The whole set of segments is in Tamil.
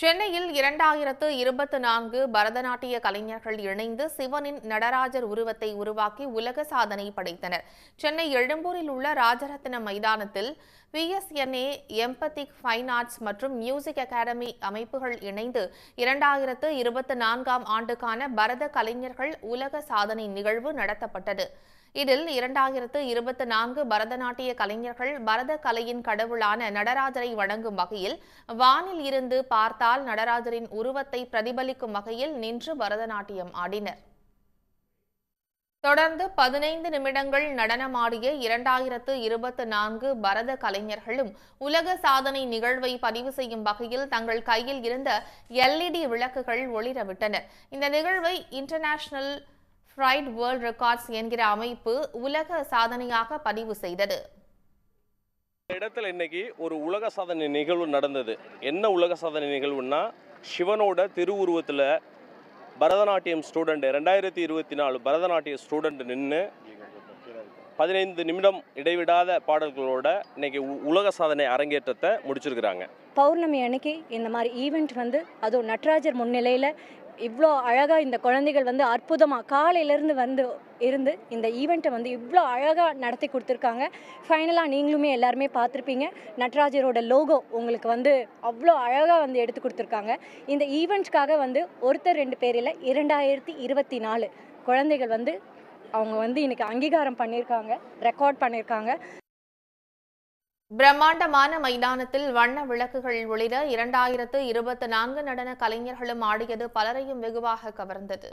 சென்னையில் இரண்டாயிரத்து இருபத்து நான்கு பரதநாட்டிய கலைஞர்கள் இணைந்து சிவனின் நடராஜர் உருவத்தை உருவாக்கி உலக சாதனை படைத்தனர். சென்னை எழும்பூரில் உள்ள ராஜரத்ன மைதானத்தில் பிஎஸ்என்ஏ எம்பத்திக் ஃபைன் ஆர்ட்ஸ் மற்றும் மியூசிக் அகாடமி அமைப்புகள் இணைந்து இரண்டாயிரத்து இருபத்தி நான்காம் ஆண்டுக்கான பரத கலைஞர்கள் உலக சாதனை நிகழ்வு நடத்தப்பட்டது. இதில் இரண்டாயிரத்து இருபத்தி நான்கு பரதநாட்டிய கலைஞர்கள் பரத கலையின் கடவுளான நடராஜரை வணங்கும் வகையில் வானில் இருந்து பார்த்தால் நடராஜரின் உருவத்தை பிரதிபலிக்கும் வகையில் நின்று பரதநாட்டியம் ஆடினர். தொடர்ந்து பதினைந்து நிமிடங்கள் நடனமாடிய இரண்டாயிரத்து இருபத்தி நான்கு பரத கலைஞர்களும் உலக சாதனை நிகழ்வை பதிவு செய்யும் வகையில் தங்கள் கையில் இருந்த எல்இடி விளக்குகள் ஒளிரவிட்டனர். இந்த நிகழ்வை இன்டர்நேஷனல் ஃப்ரைட் வேர்ல்ட் ரெக்கார்ட்ஸ் என்கிற அமைப்பு உலக சாதனையாக பதிவு செய்தது. இந்த இடத்துல இன்னைக்கு ஒரு உலக சாதனை நிகழ்வு நடந்தது. என்ன உலக சாதனை நிகழ்வுன்னா சிவனோட திருவுருவத்தில் பரதநாட்டியம் ஸ்டூடெண்ட் ரெண்டாயிரத்தி இருபத்தி நாலு பரதநாட்டிய ஸ்டூடெண்ட் நின்று பதினைந்து நிமிடம் இடைவிடாத பாடல்களோட இன்னைக்கு உ- உலக சாதனை அரங்கேற்றத்தை முடிச்சிருக்கிறாங்க. பௌர்ணமி அன்னைக்கு இந்த மாதிரி ஈவெண்ட் வந்து அதுவும் நட்ராஜர் முன்னிலையில் இவ்வளோ அழகாக இந்த குழந்தைகள் வந்து அற்புதமாக காலையிலேருந்து வந்து இருந்து இந்த ஈவெண்ட்டை வந்து இவ்வளோ அழகாக நடத்தி கொடுத்துருக்காங்க. ஃபைனலாக நீங்களுமே எல்லாருமே பார்த்துருப்பீங்க. நட்ராஜரோட லோகோ உங்களுக்கு வந்து அவ்வளோ அழகாக வந்து எடுத்து கொடுத்துருக்காங்க. இந்த ஈவெண்ட்ஸ்க்காக வந்து ஒருத்தர் ரெண்டு பேரில் இரண்டாயிரத்தி இருபத்தி நாலு குழந்தைகள் வந்து அவங்க வந்து இன்றைக்கி அங்கீகாரம் பண்ணியிருக்காங்க ரெக்கார்ட் பண்ணியிருக்காங்க. பிரம்மாண்டமான மைதானத்தில் வண்ண விளக்குகள் ஒளிர இரண்டாயிரத்து இருபத்தி நான்கு நடன கலைஞர்களும் ஆடியது பலரையும் வெகுவாக கவர்ந்தது.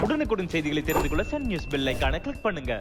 உடனுக்குடன் செய்திகளை தெரிந்து கொள்ள சன் நியூஸ் பெல் ஐகானை கிளிக் பண்ணுங்க.